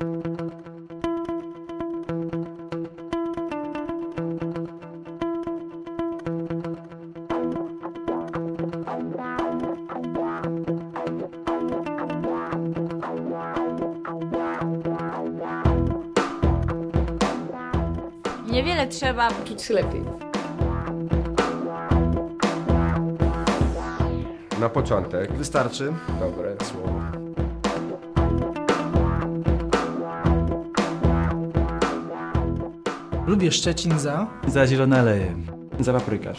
Niewiele trzeba, Kicz lepiej. Na początek. Wystarczy. Dobre słowo. Lubię Szczecin za... Za zielone aleje. Za paprykarz.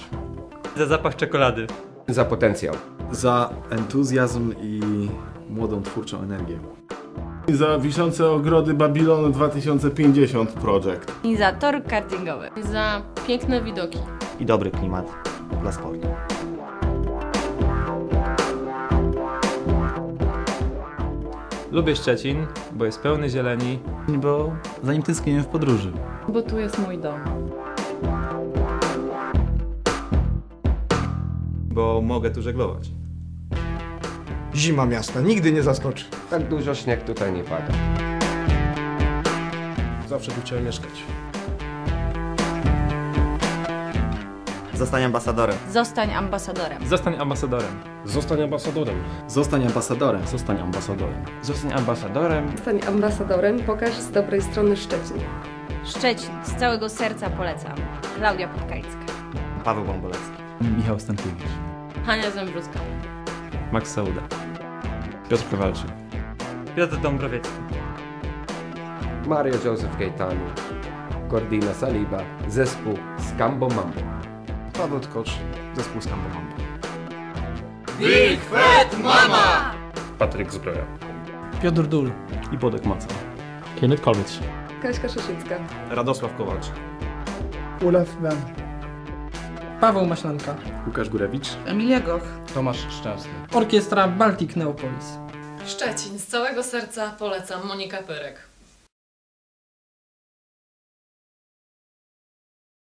Za zapach czekolady. Za potencjał. Za entuzjazm i młodą twórczą energię. Za wiszące ogrody Babilonu 2050 Project. i za tor kartingowy. Za piękne widoki. i dobry klimat dla sportu. Lubię Szczecin, bo jest pełny zieleni. Bo za nim tęskniłem w podróży. Bo tu jest mój dom. Bo mogę tu żeglować. Zima miasta nigdy nie zaskoczy. Tak dużo śnieg tutaj nie pada. Zawsze tu chciałem mieszkać. Zostań ambasadorem. Zostań ambasadorem. Zostań ambasadorem. Zostań ambasadorem. Zostań ambasadorem. Zostań ambasadorem. Zostań ambasadorem. Zostań ambasadorem, pokaż z dobrej strony Szczecin. Szczecin, z całego serca polecam. Klaudia Podkajcka. Paweł Bąbolewski. Michał Stankiewicz. Hania Zębrowska. Max Sauda. Piotr Kowalczyk. Piotr Dąbrowiecki. Mario Joseph Gaetano. Cordina Saliba. Zespół Scambo Mambo. Paweł Tkocz. Zespół Scambo Mambo. Patryk Zbroja. Piotr Dul. I Bodek Maca. Kenneth Kolwitz. Kaśka Szyszycka. Radosław Kowalczyk. Olaf Ben. Paweł Maślanka. Łukasz Górewicz. Emilia Goch. Tomasz Szczęsny. Orkiestra Baltic Neopolis. Szczecin, z całego serca polecam Monika Pyrek.